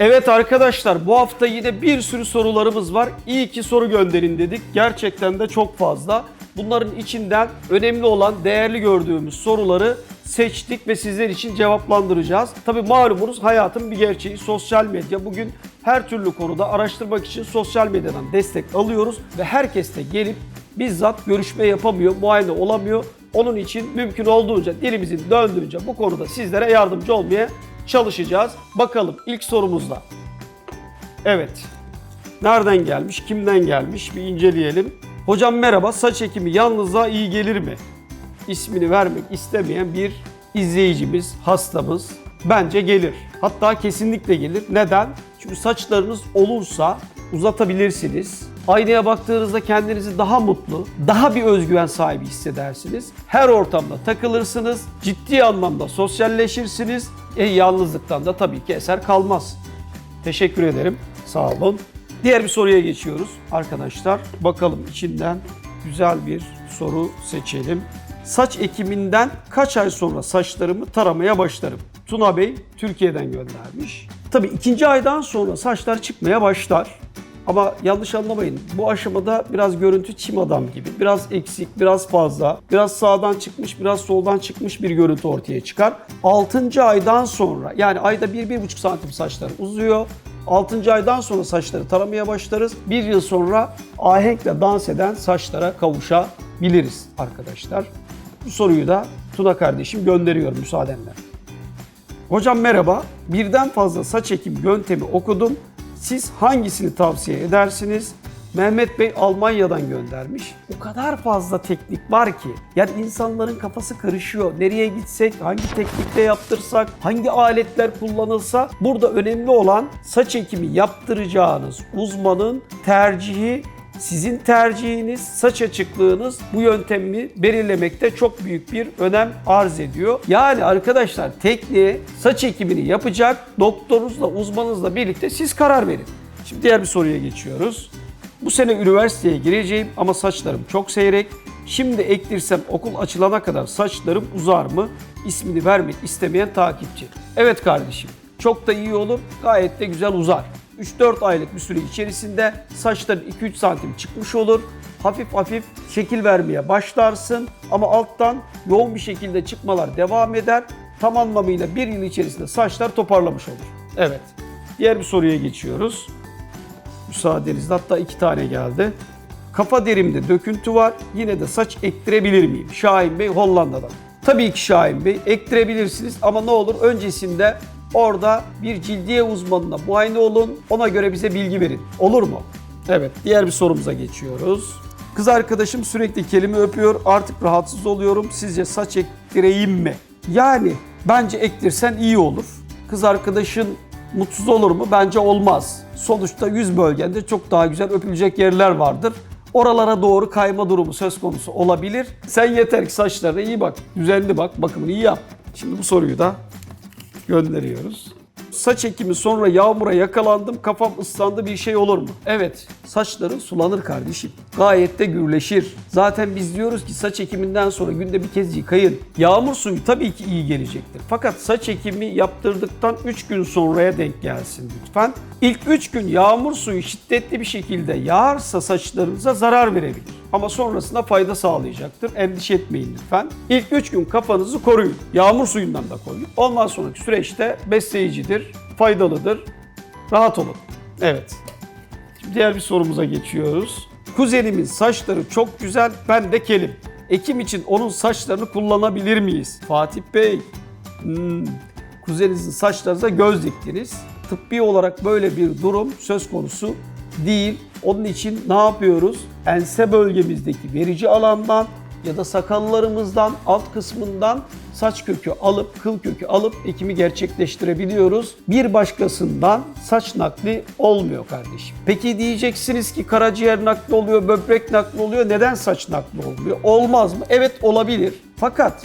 Evet arkadaşlar bu hafta yine bir sürü sorularımız var. İyi ki soru gönderin dedik. Gerçekten de çok fazla. Bunların içinden önemli olan, değerli gördüğümüz soruları seçtik ve sizler için cevaplandıracağız. Tabii malumunuz hayatın bir gerçeği sosyal medya. Bugün her türlü konuda araştırmak için sosyal medyadan destek alıyoruz ve herkes de gelip bizzat görüşme yapamıyor, muayene olamıyor. Onun için mümkün olduğunca dilimizin döndüğünce bu konuda sizlere yardımcı olmaya çalışacağız. Bakalım ilk sorumuzda. Evet. Nereden gelmiş, kimden gelmiş bir inceleyelim. Hocam merhaba, saç ekimi yalnızlığa iyi gelir mi? İsmini vermek istemeyen bir izleyicimiz, hastamız bence gelir. Hatta kesinlikle gelir. Neden? Çünkü saçlarınız olursa uzatabilirsiniz. Aynaya baktığınızda kendinizi daha mutlu, daha bir özgüven sahibi hissedersiniz. Her ortamda takılırsınız, ciddi anlamda sosyalleşirsiniz. E, yalnızlıktan da tabii ki eser kalmaz. Teşekkür ederim. Sağ olun. Diğer bir soruya geçiyoruz arkadaşlar. Bakalım içinden güzel bir soru seçelim. Saç ekiminden kaç ay sonra saçlarımı taramaya başlarım? Tuna Bey Türkiye'den göndermiş. Tabii ikinci aydan sonra saçlar çıkmaya başlar. Ama yanlış anlamayın. Bu aşamada biraz görüntü çim adam gibi. Biraz eksik, biraz fazla. Biraz sağdan çıkmış, biraz soldan çıkmış bir görüntü ortaya çıkar. 6. aydan sonra yani ayda 1-1,5 santim saçlar uzuyor. 6. aydan sonra saçları taramaya başlarız. Bir yıl sonra ahenkle dans eden saçlara kavuşabiliriz arkadaşlar. Bu soruyu da Tuna kardeşim gönderiyor müsaadenle. Hocam merhaba. Birden fazla saç ekim yöntemi okudum. Siz hangisini tavsiye edersiniz? Mehmet Bey Almanya'dan göndermiş. O kadar fazla teknik var ki. Yani insanların kafası karışıyor. Nereye gitsek, hangi teknikle yaptırsak, hangi aletler kullanılsa. Burada önemli olan saç ekimi yaptıracağınız uzmanın tercihi sizin tercihiniz, saç açıklığınız bu yöntemi belirlemekte çok büyük bir önem arz ediyor. Yani arkadaşlar tekniğe saç ekimini yapacak doktorunuzla, uzmanınızla birlikte siz karar verin. Şimdi diğer bir soruya geçiyoruz. Bu sene üniversiteye gireceğim ama saçlarım çok seyrek. Şimdi ektirsem okul açılana kadar saçlarım uzar mı? İsmini vermek istemeyen takipçi. Evet kardeşim, çok da iyi olur, gayet de güzel uzar. 3-4 aylık bir süre içerisinde saçların 2-3 santim çıkmış olur. Hafif hafif şekil vermeye başlarsın ama alttan yoğun bir şekilde çıkmalar devam eder. Tam anlamıyla bir yıl içerisinde saçlar toparlamış olur. Evet. Diğer bir soruya geçiyoruz. Müsaadenizle hatta iki tane geldi. Kafa derimde döküntü var. Yine de saç ektirebilir miyim? Şahin Bey Hollanda'dan. Tabii ki Şahin Bey ektirebilirsiniz ama ne olur öncesinde orada bir cildiye uzmanına muayene olun. Ona göre bize bilgi verin. Olur mu? Evet diğer bir sorumuza geçiyoruz. Kız arkadaşım sürekli kelime öpüyor. Artık rahatsız oluyorum. Sizce saç ektireyim mi? Yani bence ektirsen iyi olur. Kız arkadaşın mutsuz olur mu? Bence olmaz. Sonuçta yüz bölgende çok daha güzel öpülecek yerler vardır. Oralara doğru kayma durumu söz konusu olabilir. Sen yeter ki saçlarına iyi bak, düzenli bak, bakımını iyi yap. Şimdi bu soruyu da gönderiyoruz. Saç ekimi sonra yağmura yakalandım, kafam ıslandı bir şey olur mu? Evet, saçların sulanır kardeşim. Gayet de gürleşir. Zaten biz diyoruz ki saç ekiminden sonra günde bir kez yıkayın. Yağmur suyu tabii ki iyi gelecektir. Fakat saç ekimi yaptırdıktan 3 gün sonraya denk gelsin lütfen. İlk 3 gün yağmur suyu şiddetli bir şekilde yağarsa saçlarınıza zarar verebilir. Ama sonrasında fayda sağlayacaktır. Endişe etmeyin lütfen. İlk 3 gün kafanızı koruyun. Yağmur suyundan da koruyun. Ondan sonraki süreçte besleyicidir, faydalıdır. Rahat olun. Evet. Şimdi diğer bir sorumuza geçiyoruz. Kuzenimin saçları çok güzel, ben de kelim. Ekim için onun saçlarını kullanabilir miyiz? Fatih Bey, hmm, kuzeninizin saçlarınıza göz diktiniz. Tıbbi olarak böyle bir durum söz konusu değil. Onun için ne yapıyoruz? Ense bölgemizdeki verici alandan ya da sakallarımızdan alt kısmından saç kökü alıp, kıl kökü alıp ekimi gerçekleştirebiliyoruz. Bir başkasından saç nakli olmuyor kardeşim. Peki diyeceksiniz ki karaciğer nakli oluyor, böbrek nakli oluyor. Neden saç nakli olmuyor? Olmaz mı? Evet olabilir. Fakat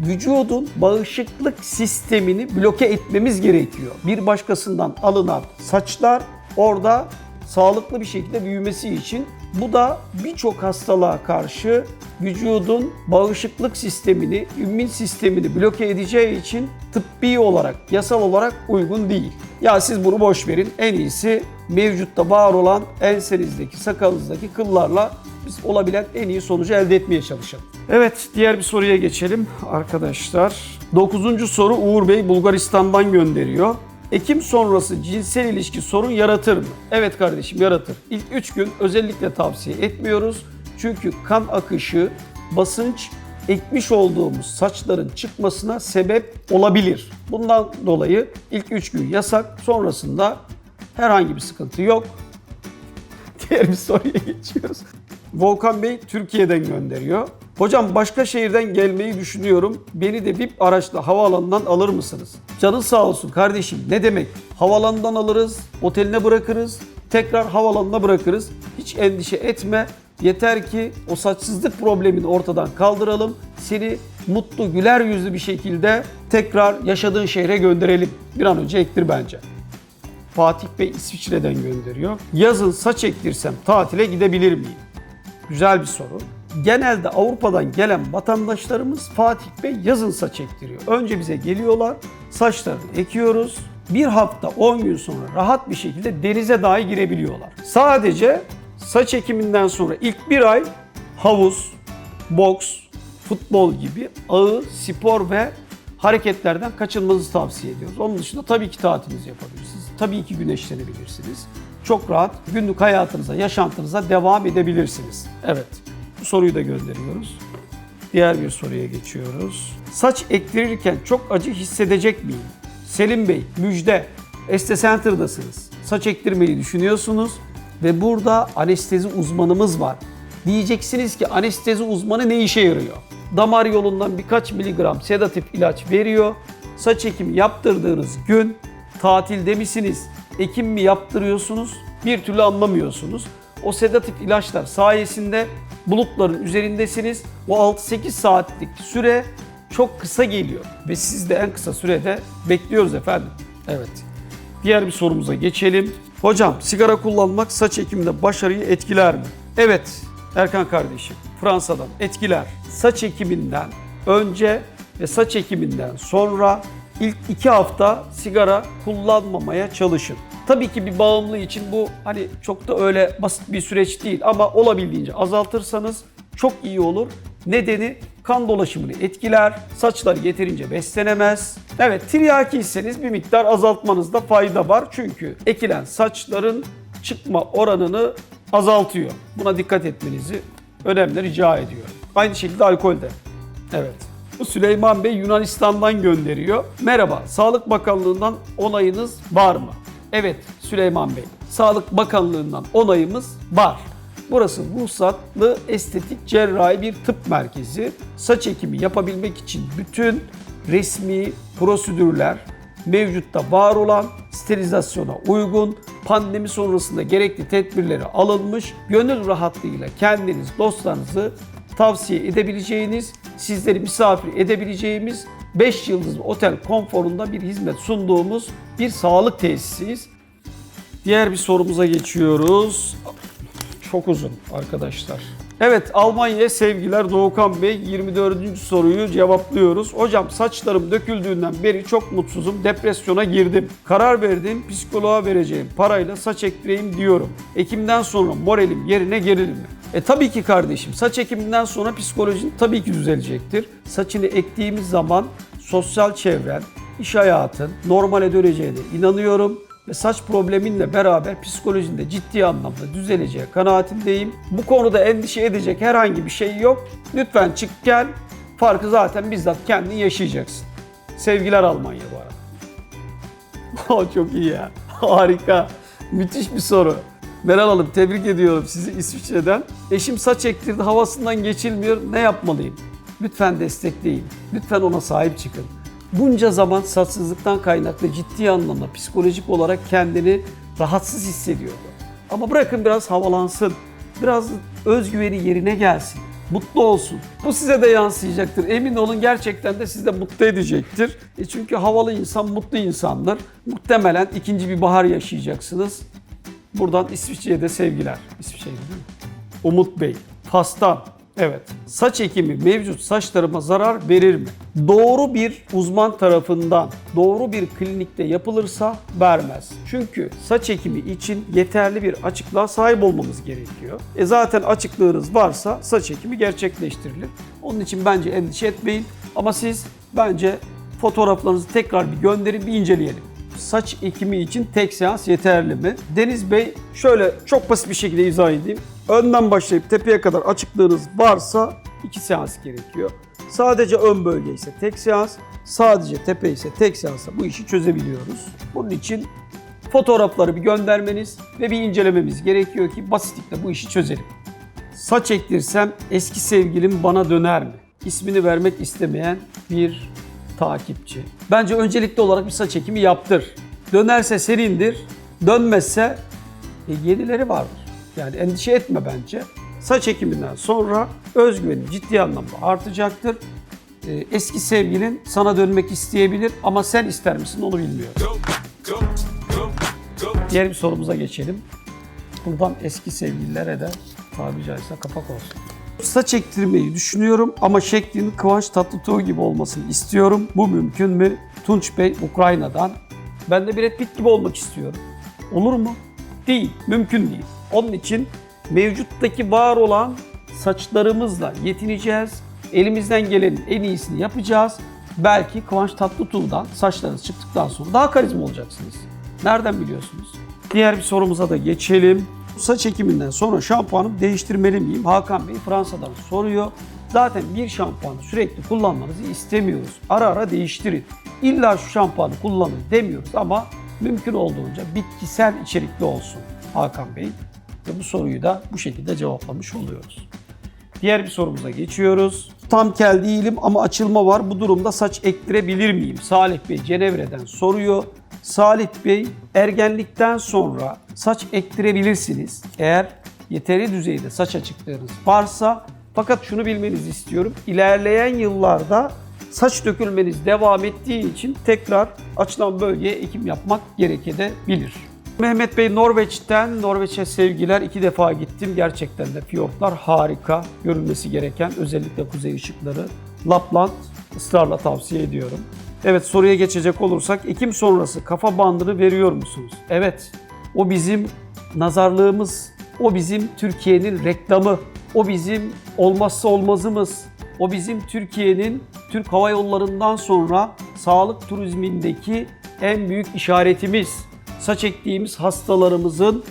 vücudun bağışıklık sistemini bloke etmemiz gerekiyor. Bir başkasından alınan saçlar orada sağlıklı bir şekilde büyümesi için. Bu da birçok hastalığa karşı vücudun bağışıklık sistemini, immün sistemini bloke edeceği için tıbbi olarak, yasal olarak uygun değil. Ya siz bunu boş verin. En iyisi mevcutta var olan ensenizdeki, sakalınızdaki kıllarla biz olabilen en iyi sonucu elde etmeye çalışalım. Evet, diğer bir soruya geçelim arkadaşlar. Dokuzuncu soru Uğur Bey Bulgaristan'dan gönderiyor. Ekim sonrası cinsel ilişki sorun yaratır mı? Evet kardeşim yaratır. İlk 3 gün özellikle tavsiye etmiyoruz. Çünkü kan akışı, basınç ekmiş olduğumuz saçların çıkmasına sebep olabilir. Bundan dolayı ilk 3 gün yasak. Sonrasında herhangi bir sıkıntı yok. Diğer bir soruya geçiyoruz. Volkan Bey Türkiye'den gönderiyor. Hocam başka şehirden gelmeyi düşünüyorum. Beni de VIP araçla havaalanından alır mısınız? Canın sağ olsun kardeşim. Ne demek? Havaalanından alırız, oteline bırakırız, tekrar havaalanına bırakırız. Hiç endişe etme. Yeter ki o saçsızlık problemini ortadan kaldıralım. Seni mutlu, güler yüzlü bir şekilde tekrar yaşadığın şehre gönderelim. Bir an önce ektir bence. Fatih Bey İsviçre'den gönderiyor. Yazın saç ektirsem tatile gidebilir miyim? Güzel bir soru. Genelde Avrupa'dan gelen vatandaşlarımız Fatih Bey yazın saç ektiriyor. Önce bize geliyorlar, saçlarını ekiyoruz. Bir hafta 10 gün sonra rahat bir şekilde denize dahi girebiliyorlar. Sadece saç ekiminden sonra ilk bir ay havuz, boks, futbol gibi ağır spor ve hareketlerden kaçınmanızı tavsiye ediyoruz. Onun dışında tabii ki tatilinizi yapabilirsiniz. Tabii ki güneşlenebilirsiniz. Çok rahat günlük hayatınıza, yaşantınıza devam edebilirsiniz. Evet, bu soruyu da gönderiyoruz. Diğer bir soruya geçiyoruz. Saç ektirirken çok acı hissedecek miyim? Selim Bey, müjde. Este Center'dasınız. Saç ektirmeyi düşünüyorsunuz ve burada anestezi uzmanımız var. Diyeceksiniz ki anestezi uzmanı ne işe yarıyor? Damar yolundan birkaç miligram sedatif ilaç veriyor. Saç ekimi yaptırdığınız gün tatilde misiniz? Ekim mi yaptırıyorsunuz? Bir türlü anlamıyorsunuz. O sedatif ilaçlar sayesinde bulutların üzerindesiniz. O 6-8 saatlik süre çok kısa geliyor. Ve siz de en kısa sürede bekliyoruz efendim. Evet. Diğer bir sorumuza geçelim. Hocam sigara kullanmak saç ekiminde başarıyı etkiler mi? Evet Erkan kardeşim Fransa'dan etkiler. Saç ekiminden önce ve saç ekiminden sonra ilk iki hafta sigara kullanmamaya çalışın. Tabii ki bir bağımlı için bu hani çok da öyle basit bir süreç değil ama olabildiğince azaltırsanız çok iyi olur. Nedeni kan dolaşımını etkiler, saçlar yeterince beslenemez. Evet tiryakiyseniz bir miktar azaltmanızda fayda var. Çünkü ekilen saçların çıkma oranını azaltıyor. Buna dikkat etmenizi önemli rica ediyorum. Aynı şekilde alkol de. Evet. Bu Süleyman Bey Yunanistan'dan gönderiyor. Merhaba, Sağlık Bakanlığı'ndan onayınız var mı? Evet Süleyman Bey, Sağlık Bakanlığı'ndan onayımız var. Burası ruhsatlı estetik cerrahi bir tıp merkezi. Saç ekimi yapabilmek için bütün resmi prosedürler mevcutta var olan sterilizasyona uygun, pandemi sonrasında gerekli tedbirleri alınmış, gönül rahatlığıyla kendiniz, dostlarınızı tavsiye edebileceğiniz, sizleri misafir edebileceğimiz 5 yıldızlı otel konforunda bir hizmet sunduğumuz bir sağlık tesisiyiz. Diğer bir sorumuza geçiyoruz. Çok uzun arkadaşlar. Evet Almanya'ya sevgiler Doğukan Bey 24. soruyu cevaplıyoruz. Hocam saçlarım döküldüğünden beri çok mutsuzum. Depresyona girdim. Karar verdim psikoloğa vereceğim parayla saç ektireyim diyorum. Ekimden sonra moralim yerine gelir mi? E tabii ki kardeşim saç ekiminden sonra psikolojin tabii ki düzelecektir. Saçını ektiğimiz zaman sosyal çevren, iş hayatın normale döneceğine inanıyorum ve saç probleminle beraber psikolojinde ciddi anlamda düzeleceği kanaatindeyim. Bu konuda endişe edecek herhangi bir şey yok. Lütfen çık gel. Farkı zaten bizzat kendin yaşayacaksın. Sevgiler Almanya bu arada. Çok iyi ya. Harika. Müthiş bir soru. Meral Hanım tebrik ediyorum sizi İsviçre'den. Eşim saç ektirdi havasından geçilmiyor. Ne yapmalıyım? Lütfen destekleyin. Lütfen ona sahip çıkın. Bunca zaman saçsızlıktan kaynaklı ciddi anlamda psikolojik olarak kendini rahatsız hissediyordu. Ama bırakın biraz havalansın. Biraz özgüveni yerine gelsin. Mutlu olsun. Bu size de yansıyacaktır. Emin olun gerçekten de sizi de mutlu edecektir. E çünkü havalı insan mutlu insandır. Muhtemelen ikinci bir bahar yaşayacaksınız. Buradan İsviçre'ye de sevgiler. İsviçre'ye değil mi? Umut Bey. Fastan. Evet. Saç ekimi mevcut saçlarıma zarar verir mi? Doğru bir uzman tarafından, doğru bir klinikte yapılırsa vermez. Çünkü saç ekimi için yeterli bir açıklığa sahip olmamız gerekiyor. E zaten açıklığınız varsa saç ekimi gerçekleştirilir. Onun için bence endişe etmeyin. Ama siz bence fotoğraflarınızı tekrar bir gönderin, bir inceleyelim saç ekimi için tek seans yeterli mi? Deniz Bey şöyle çok basit bir şekilde izah edeyim. Önden başlayıp tepeye kadar açıklığınız varsa iki seans gerekiyor. Sadece ön bölge ise tek seans, sadece tepe ise tek seansa bu işi çözebiliyoruz. Bunun için fotoğrafları bir göndermeniz ve bir incelememiz gerekiyor ki basitlikle bu işi çözelim. Saç ektirsem eski sevgilim bana döner mi? İsmini vermek istemeyen bir takipçi. Bence öncelikli olarak bir saç ekimi yaptır. Dönerse serindir, dönmezse e, yenileri vardır. Yani endişe etme bence. Saç ekiminden sonra özgüvenin ciddi anlamda artacaktır. E, eski sevgilin sana dönmek isteyebilir ama sen ister misin onu bilmiyorum. Diğer bir sorumuza geçelim. Buradan eski sevgililere de tabiri caizse kapak olsun. Saç ektirmeyi düşünüyorum ama şeklinin Kıvanç Tatlıtuğ gibi olmasını istiyorum. Bu mümkün mü? Tunç Bey Ukrayna'dan. Ben de Brad Pitt gibi olmak istiyorum. Olur mu? Değil. Mümkün değil. Onun için mevcuttaki var olan saçlarımızla yetineceğiz. Elimizden gelenin en iyisini yapacağız. Belki Kıvanç Tatlıtuğ'dan saçlarınız çıktıktan sonra daha karizma olacaksınız. Nereden biliyorsunuz? Diğer bir sorumuza da geçelim. Saç ekiminden sonra şampuanımı değiştirmeli miyim? Hakan Bey Fransa'dan soruyor. Zaten bir şampuanı sürekli kullanmanızı istemiyoruz. Ara ara değiştirin. İlla şu şampuanı kullanın demiyoruz ama mümkün olduğunca bitkisel içerikli olsun Hakan Bey. Ve bu soruyu da bu şekilde cevaplamış oluyoruz. Diğer bir sorumuza geçiyoruz. Tam kel değilim ama açılma var. Bu durumda saç ektirebilir miyim? Salih Bey Cenevre'den soruyor. Salih Bey ergenlikten sonra saç ektirebilirsiniz. Eğer yeteri düzeyde saç açıklığınız varsa fakat şunu bilmenizi istiyorum. İlerleyen yıllarda saç dökülmeniz devam ettiği için tekrar açılan bölgeye ekim yapmak gerekebilir. Mehmet Bey Norveç'ten Norveç'e sevgiler. iki defa gittim. Gerçekten de fiyortlar harika. Görülmesi gereken özellikle kuzey ışıkları. Lapland ısrarla tavsiye ediyorum. Evet soruya geçecek olursak Ekim sonrası kafa bandını veriyor musunuz? Evet. O bizim nazarlığımız. O bizim Türkiye'nin reklamı. O bizim olmazsa olmazımız. O bizim Türkiye'nin Türk Hava Yolları'ndan sonra sağlık turizmindeki en büyük işaretimiz saç ektiğimiz hastalarımızın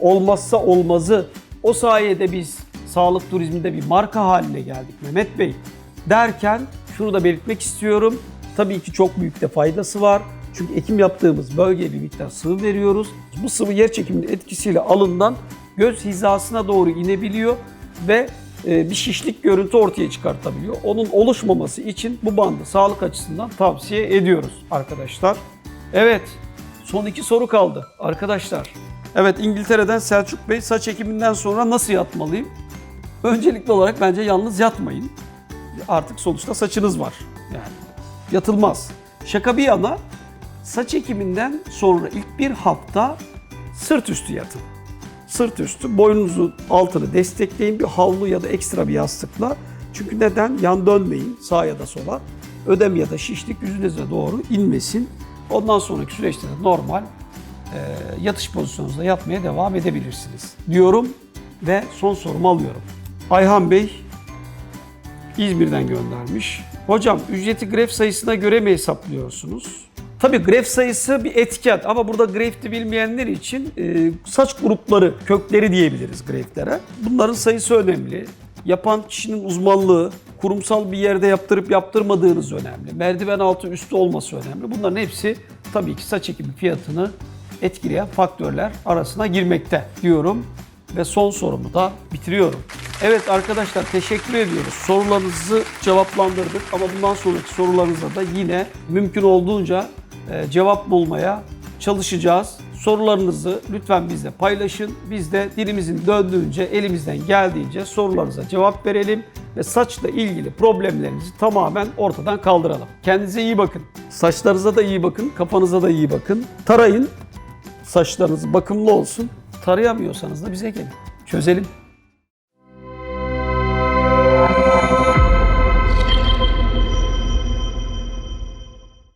olmazsa olmazı. O sayede biz sağlık turizminde bir marka haline geldik Mehmet Bey. Derken şunu da belirtmek istiyorum. Tabii ki çok büyük de faydası var. Çünkü ekim yaptığımız bölgeye bir miktar sıvı veriyoruz. Bu sıvı yer çekiminin etkisiyle alından göz hizasına doğru inebiliyor ve e, bir şişlik görüntü ortaya çıkartabiliyor. Onun oluşmaması için bu bandı sağlık açısından tavsiye ediyoruz arkadaşlar. Evet, Son iki soru kaldı arkadaşlar. Evet İngiltere'den Selçuk Bey saç ekiminden sonra nasıl yatmalıyım? Öncelikli olarak bence yalnız yatmayın. Artık sonuçta saçınız var. Yani yatılmaz. Şaka bir yana saç ekiminden sonra ilk bir hafta sırt üstü yatın. Sırt üstü boynunuzun altını destekleyin bir havlu ya da ekstra bir yastıkla. Çünkü neden? Yan dönmeyin sağa ya da sola. Ödem ya da şişlik yüzünüze doğru inmesin. Ondan sonraki süreçte de normal e, yatış pozisyonunuzda yatmaya devam edebilirsiniz diyorum ve son sorumu alıyorum. Ayhan Bey İzmir'den göndermiş. Hocam ücreti gref sayısına göre mi hesaplıyorsunuz? Tabii gref sayısı bir etken ama burada grefti bilmeyenler için e, saç grupları, kökleri diyebiliriz greflere. Bunların sayısı önemli. Yapan kişinin uzmanlığı, kurumsal bir yerde yaptırıp yaptırmadığınız önemli. Merdiven altı üstü olması önemli. Bunların hepsi tabii ki saç ekimi fiyatını etkileyen faktörler arasına girmekte diyorum. Ve son sorumu da bitiriyorum. Evet arkadaşlar teşekkür ediyoruz. Sorularınızı cevaplandırdık ama bundan sonraki sorularınıza da yine mümkün olduğunca e, cevap bulmaya çalışacağız. Sorularınızı lütfen bizle paylaşın. Biz de dilimizin döndüğünce, elimizden geldiğince sorularınıza cevap verelim ve saçla ilgili problemlerinizi tamamen ortadan kaldıralım. Kendinize iyi bakın. Saçlarınıza da iyi bakın, kafanıza da iyi bakın. Tarayın, saçlarınız bakımlı olsun. Tarayamıyorsanız da bize gelin. Çözelim.